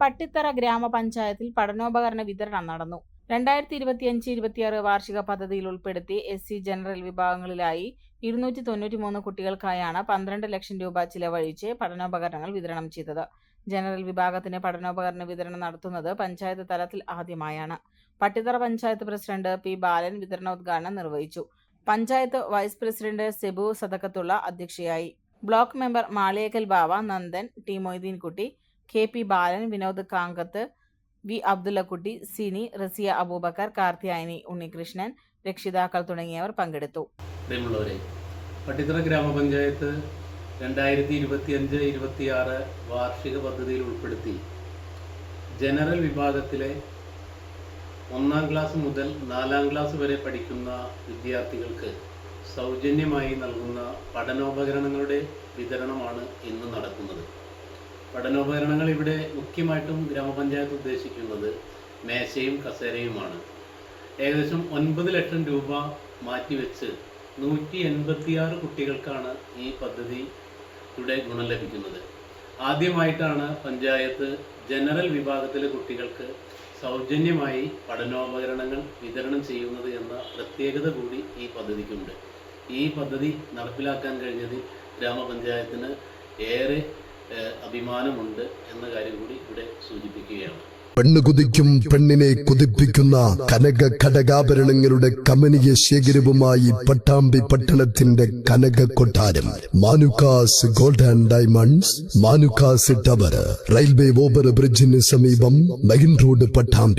പട്ടിത്തറ ഗ്രാമപഞ്ചായത്തിൽ പഠനോപകരണ വിതരണം നടന്നു. രണ്ടായിരത്തി ഇരുപത്തിയഞ്ച് ഇരുപത്തിയാറ് വാർഷിക പദ്ധതിയിൽ ഉൾപ്പെടുത്തി എസ് സി ജനറൽ വിഭാഗങ്ങളിലായി ഇരുന്നൂറ്റി തൊണ്ണൂറ്റി മൂന്ന് കുട്ടികൾക്കായാണ് പന്ത്രണ്ട് ലക്ഷം രൂപ ചിലവഴിച്ച് പഠനോപകരണങ്ങൾ വിതരണം ചെയ്തത്. ജനറൽ വിഭാഗത്തിന് പഠനോപകരണ വിതരണം നടത്തുന്നത് പഞ്ചായത്ത് തലത്തിൽ ആദ്യമായാണ്. പട്ടിത്തറ പഞ്ചായത്ത് പ്രസിഡന്റ് പി ബാലൻ വിതരണോദ്ഘാടനം നിർവഹിച്ചു. പഞ്ചായത്ത് വൈസ് പ്രസിഡന്റ് സെബു സദക്കത്തുള്ള അധ്യക്ഷയായി. Block member Maliyekkal Bava Nandan T Moideenkutty K P Balan Vinod Kankath V Abdullakutty Sini Raziya Aboobacker Karthiyayani Unnikrishnan രക്ഷിതാക്കൾ തുടങ്ങിയവർ പങ്കെടുത്തു. പട്ടിത്തറ ഗ്രാമപഞ്ചായത്ത് രണ്ടായിരത്തി ഇരുപത്തിയഞ്ച് ഇരുപത്തിയാറ് വാർഷിക പദ്ധതിയിൽ ഉൾപ്പെടുത്തി ജനറൽ വിഭാഗത്തിലെ ഒന്നാം ക്ലാസ് മുതൽ നാലാം ക്ലാസ് വരെ പഠിക്കുന്ന വിദ്യാർത്ഥികൾക്ക് സൗജന്യമായി നൽകുന്ന പഠനോപകരണങ്ങളുടെ വിതരണമാണ് ഇന്ന് നടക്കുന്നത്. പഠനോപകരണങ്ങൾ ഇവിടെ മുഖ്യമായിട്ടും ഗ്രാമപഞ്ചായത്ത് ഉദ്ദേശിക്കുന്നത് മേശയും കസേരയുമാണ്. ഏകദേശം ഒൻപത് ലക്ഷം രൂപ മാറ്റിവെച്ച് നൂറ്റി എൺപത്തിയാറ് കുട്ടികൾക്കാണ് ഈ പദ്ധതിയുടെ ഗുണം ലഭിക്കുന്നത്. ആദ്യമായിട്ടാണ് പഞ്ചായത്ത് ജനറൽ വിഭാഗത്തിലെ കുട്ടികൾക്ക് സൗജന്യമായി പഠനോപകരണങ്ങൾ വിതരണം ചെയ്യുന്നത് എന്ന പ്രത്യേകത കൂടി ഈ പദ്ധതിക്കുണ്ട്. ഈ പദ്ധതി നടപ്പിലാക്കാൻ കഴിഞ്ഞതിൽ ഗ്രാമപഞ്ചായത്തിന് ഏറെ അഭിമാനമുണ്ട് എന്ന കാര്യം കൂടി ഇവിടെ സൂചിപ്പിക്കുകയാണ്. പെണ്ണ് കുതിക്കും പെണ്ണിനെ കുതിപ്പിക്കുന്ന കനക ഘടകാഭരണങ്ങളുടെ കമനീയ ശേഖരവുമായി പട്ടാമ്പി പട്ടണത്തിന്റെ കനക കൊട്ടാരം. Manukkas gold and diamonds Manukkas tower railway over ബ്രിഡ്ജിന് സമീപം മെയിൻ റോഡ് പട്ടാമ്പി.